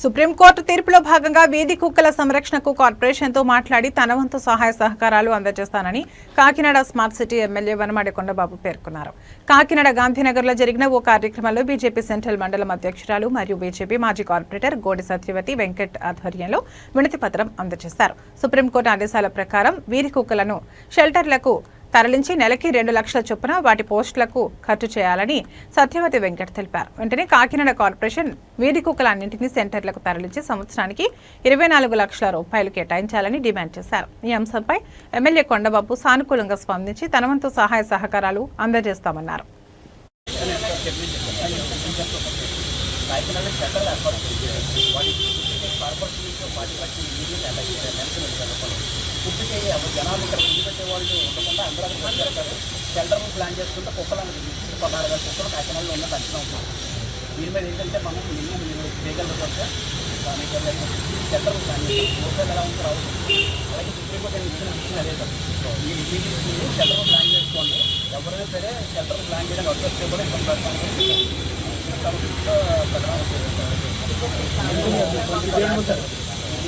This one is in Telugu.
సుప్రీంకోర్టు తీర్పులో భాగంగా వీధి కుక్కల సంరక్షణకు కార్పొరేషన్తో మాట్లాడి తన వంతు సహాయ సహకారాలు అందజేస్తానని Kakinada smart city MLA Vanamadi Kondababu పేర్కొన్నారు. కాకినాడ గాంధీనగర్లో జరిగిన ఓ కార్యక్రమంలో బీజేపీ సెంట్రల్ మండలం అధ్యక్షురాలు మరియు బీజేపీ మాజీ కార్పొరేటర్ గోడి సత్యవతి వెంకట్ ఆధ్వర్యంలో వినతి పత్రం అందజేశారు. సుప్రీంకోర్టు ఆదేశాల ప్రకారం వీధి కుక్కలను షెల్టర్లకు తరలించి నెలకి రెండు లక్షల చొప్పున వాటి పోస్టులకు ఖర్చు చేయాలని సత్యవతి వెంకట్ తెలిపారు. వెంటనే కాకినాడ కార్పొరేషన్ వీధి కుక్కలన్నింటినీ సెంటర్లకు తరలించి సంవత్సరానికి ఇరవై నాలుగు లక్షల రూపాయలు కేటాయించాలని డిమాండ్ చేశారు. ఈ అంశంపై ఎమ్మెల్యే కొండబాబు సానుకూలంగా స్పందించి తనవంతు సహాయ సహకారాలు అందజేస్తామన్నారు. కాకినాడ ఫుడ్కి జనాలు ఇక్కడ ఫుడ్ పెట్టేవాళ్ళు ఉండకుండా అందరూ అక్కడ జరుగుతారు సెంటర్ ప్లాన్ చేసుకుంటే కుక్కలు పదహారు వేల కుక్కలు కాకినాడలో ఉన్న ఖచ్చితం ఉంటుంది దీని మీద ఏంటంటే మనం మినిమం మీరు చేయగలరు వస్తే దానికి సెంటర్ ప్లాన్ చేసి హోటల్ ఎలా ఉంటారు అలాగే సుప్రీంకోర్టు ఇచ్చిన విషయం అదే సార్. ఈ మీరు సెంటర్ ప్లాన్ చేసుకోండి. ఎవరైనా సరే సెంటర్ ప్లాన్ చేయడానికి వచ్చేస్తే కూడా ఇబ్బంది పడతాను ప్రభుత్వం